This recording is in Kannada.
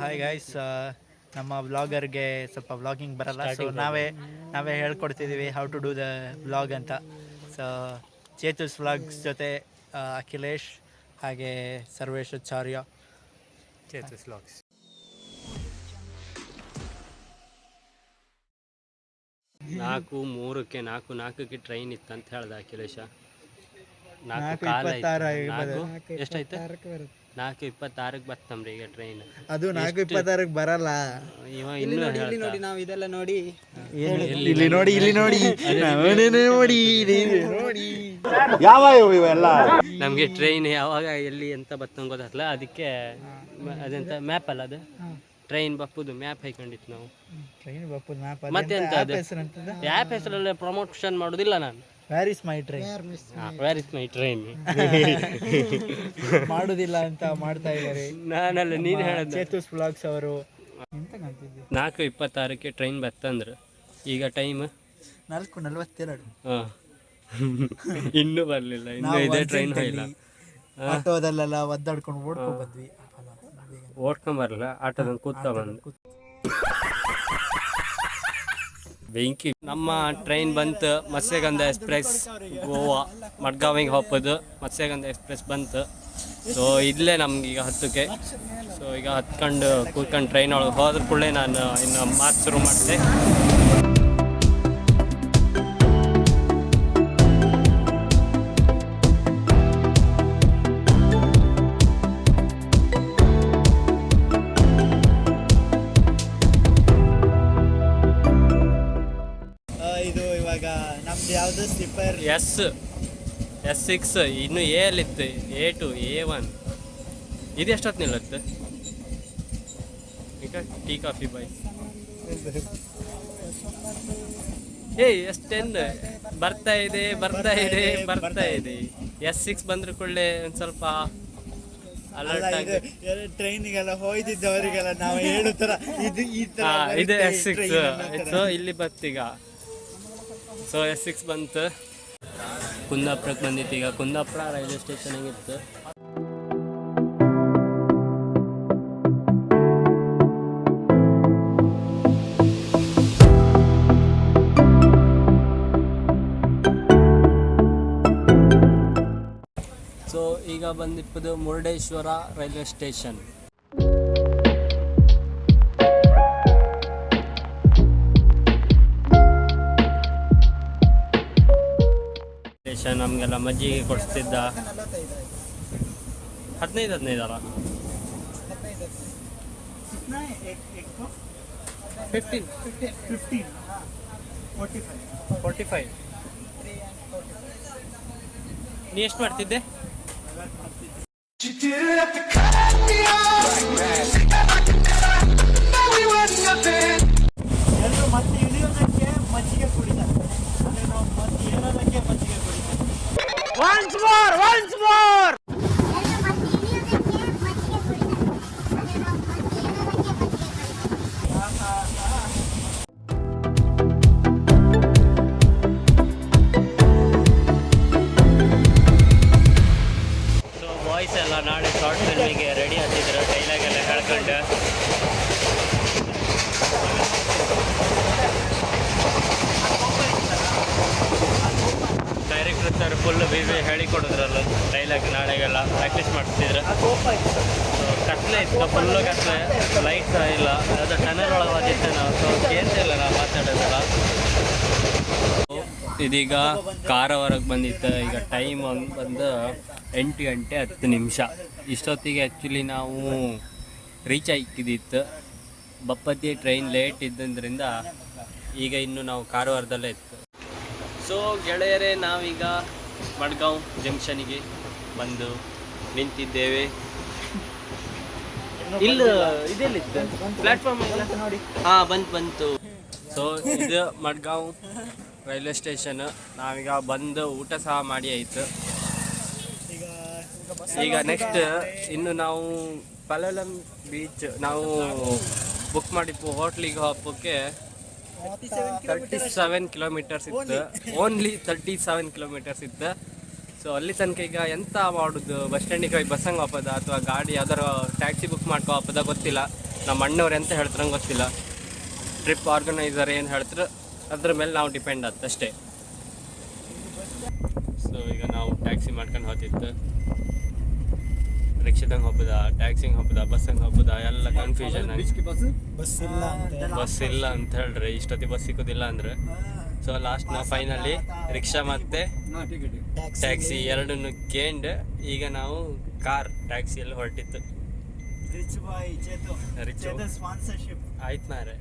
ಹಾಯ್ ಗೈಸ್ ನಮ್ಮ ವ್ಲಾಗರ್ಗೆ ಸ್ವಲ್ಪ ವ್ಲಾಗಿಂಗ್ ಬರಲ್ಲ ಸೊ ನಾವೇ ನಾವೇ ಹೇಳ್ಕೊಡ್ತಿದ್ದೀವಿ how to do the vlog ಅಂತ. ಸೊ ಚೇತುಸ್ ವ್ಲಾಗ್ಸ್ ಜೊತೆ ಅಖಿಲೇಶ್ ಹಾಗೆ ಸರ್ವೇಶ್ ಚಾರ್ಯ ಚೇತುಸ್ ವ್ಲಾಗ್ಸ್ ನಾಲ್ಕು ಮೂರಕ್ಕೆ ನಾಲ್ಕು ನಾಲ್ಕಕ್ಕೆ ಟ್ರೈನ್ ಇತ್ತು ಅಂತ ಹೇಳ್ದ ಅಖಿಲೇಶ. ಕಾಲ ನಾಲ್ಕು? ಎಷ್ಟಾಯ್ತು? ನಾಲ್ಕು ಇಪ್ಪತ್ತಾರಕ್ಕೆ ಬರ್ತಮ್ರಿ ಈಗ ಟ್ರೈನ್ ಅದು ನಾಲ್ಕು ಇಪ್ಪತ್ತಾರಕ್ಕೆ ಬರಲ್ಲ. ಇವ ಇನ್ನೂ ಇಲ್ಲಿ ನೋಡಿ ನಾವು ಇದೆಲ್ಲ ನೋಡಿ. ಇಲ್ಲಿ ನೋಡಿ ಇಲ್ಲಿ ನೋಡಿ ನೋಡಿ. ನೋಡಿ. ಇಲ್ಲಿ ನೋಡಿ ನಮಗೆ ಟ್ರೈನ್ ಯಾವಾಗ ಎಲ್ಲಿ ಅಂತ ಬರ್ತಂಗೆ ಗೊತ್ತಲ್ಲ ಅದಕ್ಕೆ ಮ- ಅದೆಂತ ಮ್ಯಾಪ್ ಅಲ್ಲ ಅದು. ಟ್ರೈನ್ ಬಪ್ಪುದು ಮ್ಯಾಪ್ ಹೈಕೊಂಡಿತ್ತು ನಾವು. ಟ್ರೈನ್ ಬಪ್ಪು ಮ್ಯಾಪ್ ಮತ್ತೆ ಎಂತ ಅದು? ಆ್ಯಪ್ ಹೆಸರಲ್ಲೇ ಪ್ರಮೋಷನ್ ಮಾಡೋದಿಲ್ಲ ನಾನು. Where is my train where is my train ಮಾಡುದಿಲ್ಲ ಅಂತ ಮಾಡ್ತಾ ಇದ್ದಾರೆ. ನಾನಲ್ಲ ನೀನು ಹೇಳೋದು. ಚೇತುಸ್ ಬ್ಲಾಗ್ಸ್ ಅವರು. ನಾಲ್ಕು ಇಪ್ಪತ್ತಾರಕ್ಕೆ ಟ್ರೈನ್ ಬರ್ತಂದ್ರೆ ಈಗ ಟೈಮ್ ನಾಲ್ಕು ನಲ್ವತ್ತೆರಡು. ಹಾಂ. ಇನ್ನೂ ಬರಲಿಲ್ಲ ಇನ್ನೂ ಇದೇ ಟ್ರೈನ್ ಹೋಗಿಲ್ಲ ಆಟೋದಲ್ಲೆಲ್ಲ ಒದ್ದಾಡ್ಕೊಂಡು ಓಡ್ಕೊಂಡು ಬಂದ್ವಿ. ಓಡ್ಕೊಂಬರಲ್ಲ ಆಟೋದಲ್ಲಿ ಕೂತ್ಕೊಂಡು ಬಂದು ಬೆಂಕಿ ನಮ್ಮ ಟ್ರೈನ್ ಬಂತು ಮತ್ಸ್ಯಗಂಧ ಎಕ್ಸ್ಪ್ರೆಸ್ ಗೋವಾ, ಮಡ್ಗಾವಿಗೆ ಹೋಗೋದು ಮತ್ಸ್ಯಗಂಧ ಎಕ್ಸ್ಪ್ರೆಸ್ ಬಂತು. ಸೊ ಇಲ್ಲೇ ನಮ್ಗೆ ಈಗ ಹತ್ತಕ್ಕೆ. ಸೊ ಈಗ ಹತ್ಕೊಂಡು ಕೂತ್ಕೊಂಡು ಟ್ರೈನ್ ಒಳಗೆ ಹೋದ್ರ ಕೂಡಲೇ ನಾನು ಇನ್ನು ಮಾತು ಶುರು ಮಾಡಿದೆ ಎಸ್ ಎಸ್ ಸಿಕ್ಸ್ ಇನ್ನು ಎ ಅಲ್ಲಿತ್ತು. ಎ ಟು ಎ ಒನ್ ಇದು ಎಷ್ಟೊತ್ತು ನಿಲ್ಲುತ್ತೆ? ಈಗ ಟೀ ಕಾಫಿ ಬಾಯ್. ಏಯ್ ಎಸ್ ಟೆನ್? ಬರ್ತಾ ಇದೆ ಬರ್ತಾ ಇದೆ ಬರ್ತಾ ಇದೆ. ಎಸ್ ಸಿಕ್ಸ್ ಬಂದ್ರೆ ಕೂಡಲೇ ಒಂದು ಸ್ವಲ್ಪ ಅಲರ್ಟ್ ಆಗಿ ಟ್ರೈನಿಗೆಲ್ಲ ಹೋಯ್ತಿದ್ದವರಿಗೆಲ್ಲ ನಾವು ಹೇಳೋ ತರ ಇದು ಈ ಇದು ಎಸ್ ಸಿಕ್ಸ್. ಸೊ ಇಲ್ಲಿ ಬತ್ತೀಗ. ಸೊ ಎಸ್ ಸಿಕ್ಸ್ ಬಂತು. ಕುಂದಾಪುರಕ್ಕೆ ಬಂದಿತ್ತು. ಈಗ ಕುಂದಾಪುರ ರೈಲ್ವೆ ಸ್ಟೇಷನ್ ಇತ್ತು ಸೊ ಈಗ ಬಂದಿಪ್ಪದು ಮುರುಡೇಶ್ವರ ರೈಲ್ವೆ ಸ್ಟೇಷನ್. ಸ್ಟೇಷನ್ ನಮಗೆಲ್ಲ ಮಜ್ಜಿಗೆ ಕೊಡಿಸ್ತಿದ್ದ. ಹದಿನೈದು ಹದಿನೈದು ಅಲ್ಲ? Fifteen forty five. ನೀ ಎಷ್ಟು ಮಾಡ್ತಿದ್ದೆ? ಎಲ್ಲರೂ ಮತ್ತೆ ಇಳಿಯೋದಕ್ಕೆ ಮಜ್ಜಿಗೆ ಕುಡಿತಾರೆ. ಕುಡಿತಾರೆ ಮೋರ್ ವಾಯ್ಸ್ ಎಲ್ಲ ನಾಳೆ ಶಾರ್ಟ್ ಫಿಲ್ಮಿಗೆ ರೆಡಿ ಆಗ್ತಿದ್ರು ಡೈಲಾಗ್ ಎಲ್ಲ ಹೇಳ್ಕೊಂಡು. ಸರ್ ಫುಲ್ ಬಿಸಿ ಹೇಳಿಕೊಡಿದ್ರಲ್ಲ ಡೈಲಾಗ್ ನಾಳೆಗೆಲ್ಲ ಪ್ರಾಕ್ಟೀಸ್ ಮಾಡ್ತಿದ್ರು. ಕತ್ಲೆ ಇತ್ತು ಫುಲ್ಲು ಕತ್ಲೆ ಲೈಟ್ ಇಲ್ಲ. ಅದು ಟನಲ್ ಒಳಗೆ ಹೋಗಿದ್ದೆ ನಾವು ಸೊ ಕೇಳ್ತಿಲ್ಲ ನಾವು ಮಾತಾಡೋದಲ್ಲ. ಇದೀಗ ಕಾರವಾರಕ್ಕೆ ಬಂದಿತ್ತು, ಈಗ ಟೈಮ್ ಬಂದು ಎಂಟು ಗಂಟೆ ಹತ್ತು ನಿಮಿಷ. ಇಷ್ಟೊತ್ತಿಗೆ ಆ್ಯಕ್ಚುಲಿ ನಾವು ರೀಚ್ ಆಗಿದ್ದಿತ್ತು. ಬಪ್ಪತ್ತಿ ಟ್ರೈನ್ ಲೇಟ್ ಇದ್ದರಿಂದ ಈಗ ಇನ್ನು ನಾವು ಕಾರವಾರದಲ್ಲೇ ಇತ್ತು. ಸೊ ಗೆಳೆಯರೇ ನಾವೀಗ ಮಡ್ಗಾಂವ್ ಜಂಕ್ಷನಿಗೆ ಬಂದು ನಿಂತಿದ್ದೇವೆ. ಇಲ್ಲ ಇದೆಲ್ಲಿತ್ತು ಪ್ಲಾಟ್ಫಾರ್ಮ್ ನೋಡಿ. ಹಾಂ ಬಂತು ಬಂತು. ಸೊ ಇದು ಮಡ್ಗಾಂವ್ ರೈಲ್ವೆ ಸ್ಟೇಷನ್. ನಾವೀಗ ಬಂದು ಊಟ ಸಹ ಮಾಡಿ ಆಯ್ತು. ಈಗ ನೆಕ್ಸ್ಟ್ ಇನ್ನು ನಾವು ಪಲಲಂ ಬೀಚ್ ನಾವು ಬುಕ್ ಮಾಡಿದ್ದು ಹೋಟ್ಲಿಗೆ ಹೋಗೋಕ್ಕೆ. ತರ್ಟಿ ಸೆವೆನ್ ಕಿಲೋಮೀಟರ್ಸ್ ಇತ್ತು. ಓನ್ಲಿ ತರ್ಟಿ ಸೆವೆನ್ ಕಿಲೋಮೀಟರ್ಸ್ ಇತ್ತು. ಸೊ ಅಲ್ಲಿ ತನಕ ಈಗ ಎಂತ ಮಾಡೋದು? ಬಸ್ ಸ್ಟ್ಯಾಂಡಿಗೆ ಹೋಗಿ ಬಸ್ಸಂಗೆ ಹೋಗೋದ ಅಥವಾ ಗಾಡಿ ಯಾವ್ದಾರು ಟ್ಯಾಕ್ಸಿ ಬುಕ್ ಮಾಡ್ಕೊ ಹೋಗೋದ ಗೊತ್ತಿಲ್ಲ. ನಮ್ಮ ಅಣ್ಣವ್ರು ಎಂತ ಹೇಳ್ತಾರೆ ಗೊತ್ತಿಲ್ಲ. ಟ್ರಿಪ್ ಆರ್ಗನೈಸರ್ ಏನು ಹೇಳ್ತಾರೆ ಅದ್ರ ಮೇಲೆ ನಾವು ಡಿಪೆಂಡ್ ಆಗುತ್ತೆ ಅಷ್ಟೇ. ಸೊ ಈಗ ನಾವು ಟ್ಯಾಕ್ಸಿ ಮಾಡ್ಕೊಂಡು ಹೋಗ್ತಿತ್ತು ರಿಕ್ಷಾದಂಗೆ ಹೋಗ್ಬೋದ ಟ್ಯಾಕ್ಸಿಂಗ್ ಹೋಗ್ಬೋದ ಬಸ್ಸಂಗೆ ಹೋಗ್ಬೋದ ಎಲ್ಲ ಕನ್ಫ್ಯೂಷನ್ ಬಸ್ ಇಲ್ಲ ಅಂತ ಬಸ್ ಇಲ್ಲ ಅಂತ ಹೇಳ್ರಿ ಇಷ್ಟೊತ್ತಿ ಬಸ್ ಸಿಗೋದಿಲ್ಲ ಅಂದ್ರೆ. ಸೊ ಲಾಸ್ಟ್ ನಾವು ಫೈನಲಿ ರಿಕ್ಷಾ ಮತ್ತೆ ಟ್ಯಾಕ್ಸಿ ಎರಡನ್ನು ಕೇಂಡ್ ಈಗ ನಾವು ಕಾರ್ ಟ್ಯಾಕ್ಸಿಯಲ್ಲಿ ಹೊರಟಿತ್ತು. ರಿಚ್ ಬಾಯ್ ಆಯ್ತು ಮಾರೆ